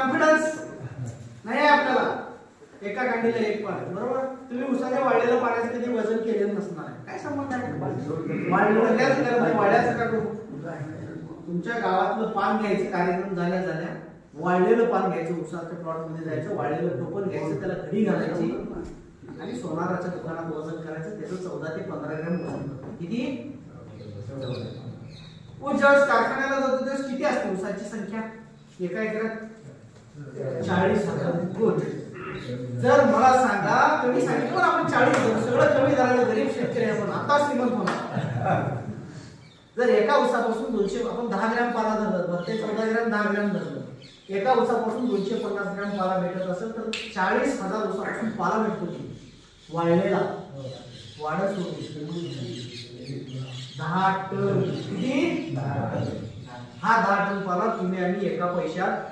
Confidence नाही आहे आपल्याला. एका कांडीला एक पाणी बरोबर? तुम्ही उसाच्या वाढलेल्या पाण्याचं कधी वजन केलेलं नसणार आहे. काय संबंध आहे? नाही, वाढ्याचं का करू? तुमच्या गावातलं पान घ्यायचं कार्यक्रम झाल्या झाल्या वाळलेलं पान घ्यायचं उसाच्या प्लॉटमध्ये जायचं वाढलेलं टोपण घ्यायचं त्याला घडी घालायची. आणि सोनाराच्या दुकानात वजन करायचं त्याचं चौदा ते पंधरा ग्रॅम वजन किती? ऊस ज्यावेळेस कारखान्याला जातो त्यावेळेस किती असते उसाची संख्या? एका एकरात? चाळीस हजार. गुड. जर मला सांगा कमी सांगितलं पण आपण चाळीस करू. सगळं कमी झालं गरीब शेतकरी आपण आता श्रीमंत होणार. जर एका उसापासून दोनशे आपण दहा ग्रॅम पाला धरलं बरं ते चौदा ग्रॅम दहा ग्रॅम धरलं. एका उसापासून दोनशे पन्नास ग्रॅम पाला भेटत असेल तर चाळीस हजार उसापासून पाला भेटतो की? वाळलेला. वाढत होती. दहा टन. किती? हा दहा टन पाला तुम्ही आणि एका पैशात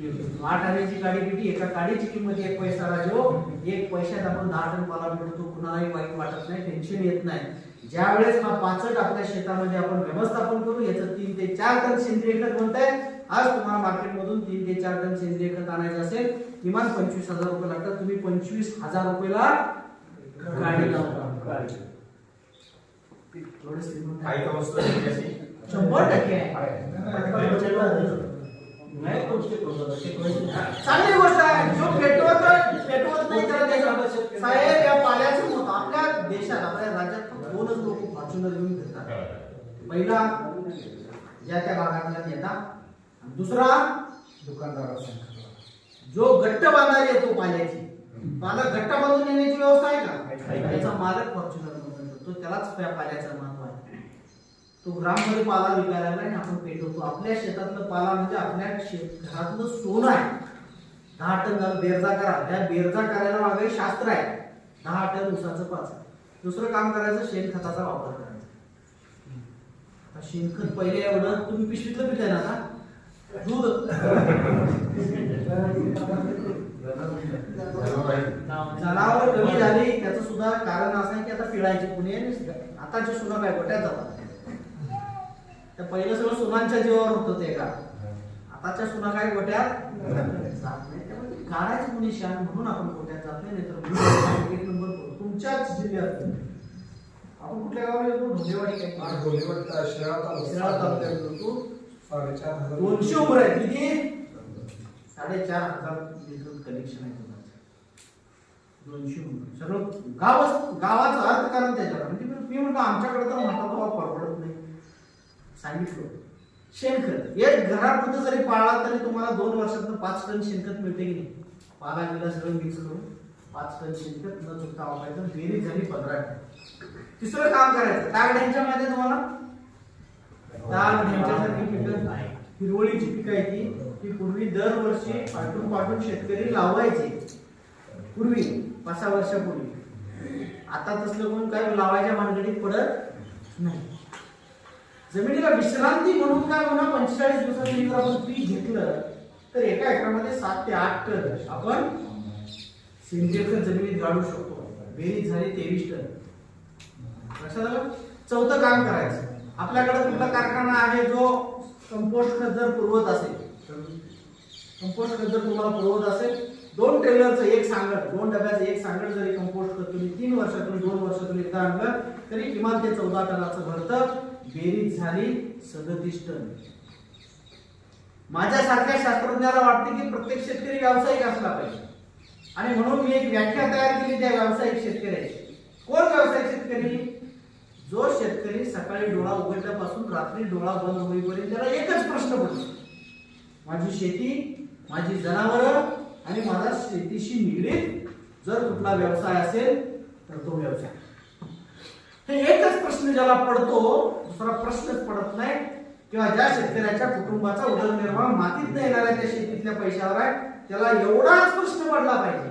आठ आण्याची काडी किती एका काडीची किंमत एक पैसा राजो. एक पैशात आपण दहा टन पाला भेटतो कुणालाही वाईट वाटत नाही टेन्शन येत नाही. ज्या वेळेस हा पाचट आपल्या शेतामध्ये आपण व्यवस्थापन करू याचं तीन ते चार टन सेंद्रिय खत म्हणताय आज तुम्हाला मार्केटमधून तीन ते चार टन सेंद्रिय खत आणायचं असेल किमान पंचवीस हजार रुपये लागतात. तुम्ही पंचवीस हजार रुपयाला गाडी लावता थोडं? शंभर टक्के आहे. नाही गोष्टी ते. चांगली गोष्ट आहे. जो पेटवत पेटवत नाही त्याला साहेब या पाण्याचं मत आपल्या देशात आपल्या राज्यात फक्त दोनच लोक फॉर्च्युनर घेऊन फिरतात पहिला ज्या त्या भागातला नेता आणि दुसरा दुकानदार जो गट्ट बांधारी येतो पाण्याची पाला गट्ट बांधून येण्याची व्यवस्था आहे का? त्याचा मालक फॉर्च्युनर करतो. त्यालाच त्या पाल्याचं महत्त्व आहे. तो ग्राममध्ये पाला विकायला आणि आपण पेटवतो. आपल्या शेतातलं पाला म्हणजे आपल्या शेत घरातलं सोनं आहे. दहा टन झालं बेरजा करा. त्या बेरजा करायला मागे शास्त्र आहे. दहा टन उसाचं पाच दुसरं काम करायचं शेणखताचा वापर करायचा. शेणखत पहिले एवढं तुम्ही पिशवीतलं पिताय ना आता? दूध. जनावर कमी झाली त्याचं सुद्धा कारण असं आहे की आता पिळायचे. पुणे आताचे सुद्धा काय? गोट्यात जातात. त्या पहिलं सगळं सुनांच्या जीवावर होतं ते का? आताच्या सुना काय गोट्यात जात नाही. त्यामुळे काढायचं कुणी शान म्हणून आपण गोट्यात जात नाही मी एक नंबर. तुमच्याच जिल्ह्यात. आपण कुठल्या गावाला येतो? ढोलेवाडी काय शिराळा तालुक्यात येतो तू साडेचार हजार दोनशे उमर आहेत किती? साडेचार हजार लिटर कलेक्शन आहे दोनशे सगळं गावच गावाचं अर्थकारण त्याच्यावर. म्हणजे मी- म्हणतो आमच्याकडे तर म्हणतात नाही सांगितलं. शेणखत. एक घरापुरतं जरी पाळला तरी तुम्हाला दोन वर्षात पाच टन शेणखत मिळते की नाही? पाला गेला सगळं मिक्स करून पाच टन शेणखत न चुकता वापरायचं. बेरीज झाली पंधरा टन. तिसरं काम करायचं. तागड्यांच्या मध्ये तुम्हाला ताग ढ्यांच्यासारखी पिकं हिरवळीची पिकं आहे ती. ती पूर्वी दरवर्षी पाठवून पाठवून शेतकरी लावायचे. पूर्वी पाच सहा वर्षापूर्वी. आता तसलं कोण काय लावायच्या भानगडीत पडत नाही. जमिनीला विश्रांती म्हणून काय म्हणा पंचेचाळीस दिवसांनी जर आपण पीक घेतलं तर एका एकरामध्ये सात ते आठ टन आपण सेंद्रिय खत जमिनीत गाडू शकतो. बेरीज झाली तेवीस टन. लक्षात आलं? चौथं काम करायचं. आपल्याकडे कुठला कारखाना आहे जो कंपोस्ट खत जर पुरवत असेल कंपोस्ट खत जर तुम्हाला पुरवत असेल दोन ट्रेलरचं एक सांगड दोन डब्याचं एक सांगड जरी कंपोस्ट खत तुम्ही तीन वर्षातून दोन वर्षातून एकदा आणलं तरी किमान ते चौदा टनाचं भरतं. बेरीज झाली सदतीस टन माझ्यासारख्या शास्त्रज्ञाला वाटते की प्रत्येक शेतकरी व्यावसायिक असला पाहिजे. आणि म्हणून मी एक व्याख्या तयार केली त्या व्यावसायिक शेतकऱ्याची. कोण व्यावसायिक शेतकरी? जो शेतकरी सकाळी डोळा उघडल्यापासून रात्री डोळा बंद होईपर्यंत त्याला एकच प्रश्न पडतो. माझी शेती माझी जनावरं आणि माझा शेतीशी निगडीत जर कुठला व्यवसाय असेल तर तो व्यवसाय. एकच प्रश्न ज्याला पडतो दुसरा प्रश्नच पडत नाही. किंवा ज्या शेतकऱ्याच्या कुटुंबाचा उदरनिर्वाह मातीत येणाऱ्या त्या शेतीतल्या पैशावर आहे त्याला एवढाच प्रश्न पडला पाहिजे.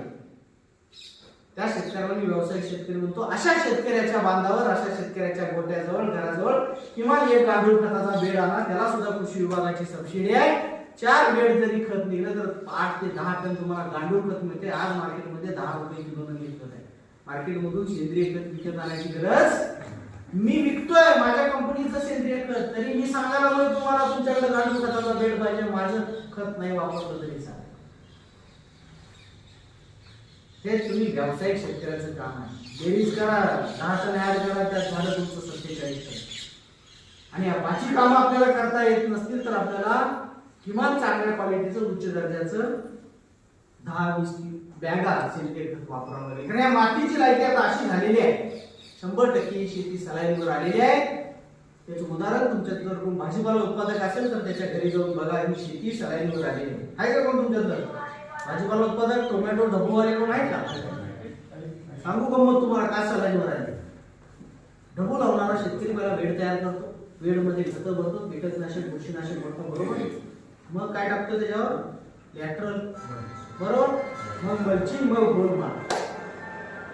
त्या शेतकऱ्याला मी व्यावसायिक शेतकरी म्हणतो अशा शेतकऱ्याच्या बांधावर अशा शेतकऱ्याच्या गोट्याजवळ घराजवळ किमान एक गांडूळ खताचा बेड आणा त्याला सुद्धा कृषी विभागाची सबसिडी आहे. चार बेड जरी खत निघलं तर आठ ते दहा टन तुम्हाला गांडूळ खत मिळते. आज मार्केटमध्ये दहा रुपये किलो मिळत आहे. मार्केटमधून सेंद्रिय खत विकत आणायची गरज मी विकतोय माझ्या कंपनीचं सेंद्रिय खत. तरी मी सांगायला लागलोय तुम्हाला तुमच्याकडे गांडूळ खताचा बेड पाहिजे माझं खत नाही वापरलं तरी चालेल. हे तुम्ही व्यावसायिक शेतकऱ्याचं काम आहे. बेरीज करा दहा टन ऍड करा त्यात झालं तुमचं सत्तेचाळीस टन आणि या कामं आपल्याला करता येत नसतील तर आपल्याला किमान चांगल्या क्वालिटीचं उच्च दर्जाचं दहा वीस बॅगा सेंद्रिय खत वापरावं लागेल कारण या मातीची लायकी आता अशी झालेली आहे. शंभर टक्के शेती सलाईनवर आलेली आहे. त्याचं उदाहरण तुमच्यात जर कोण भाजीपाला उत्पादक असेल तर त्याच्या घरी जाऊन बघा ही शेती सलाईनवर आलेली आहे. आहे का कोण तुमच्यात भाजीपाला उत्पादक टोमॅटो ढबूवाले कोण आहे का? सांगू गंमत तुम्हाला काय सलाईनवर आहे? ढबू लावणारा शेतकरी मला वेड तयार करतो. वेडमध्ये खतं भरतो कीटकनाशक बुरशीनाशक भरतो बरोबर? मग काय टाकतो त्याच्यावर? लॅटरल बरोबर? मग मल्चिंग मग रोड मार.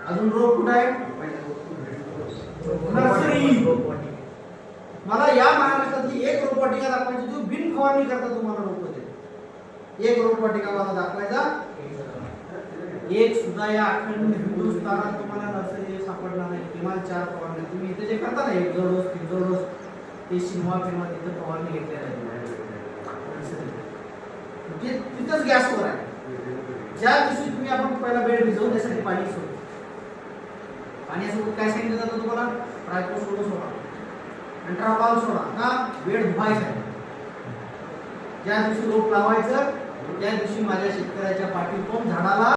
अजून रोग कुठं आहे? नर्सरी. मला या महाराष्ट्रातली एक रोपवाटिका दाखवायची जो बिन फवारणी करता तुम्हाला रोप होते एक रोपवाटिका मला दाखवायचा. एक सुद्धा या अखंड हिंदुस्थानात तुम्हाला नर्सरी सापडणार नाही. किमान चार फवारणी तुम्ही इथे जे करता ना एक जोड डोस तीन जोड ते शिमवा फिमा तिथं फवारणी घेतल्या नाही म्हणजे तिथंच गॅसवर आहे. ज्या दिवशी तुम्ही आपण पहिला बेड भिजवून त्यासाठी पाणी सोडतो पाण्यासोबत काय सांगितलं जातं तुम्हाला? ट्रायको सोडू. सोडा अल्ट्रापाल सोडा. का वेळ धुवायचा आहे. ज्या दिवशी रोप लावायचं त्या दिवशी माझ्या शेतकऱ्याच्या पाठीतून झाडाला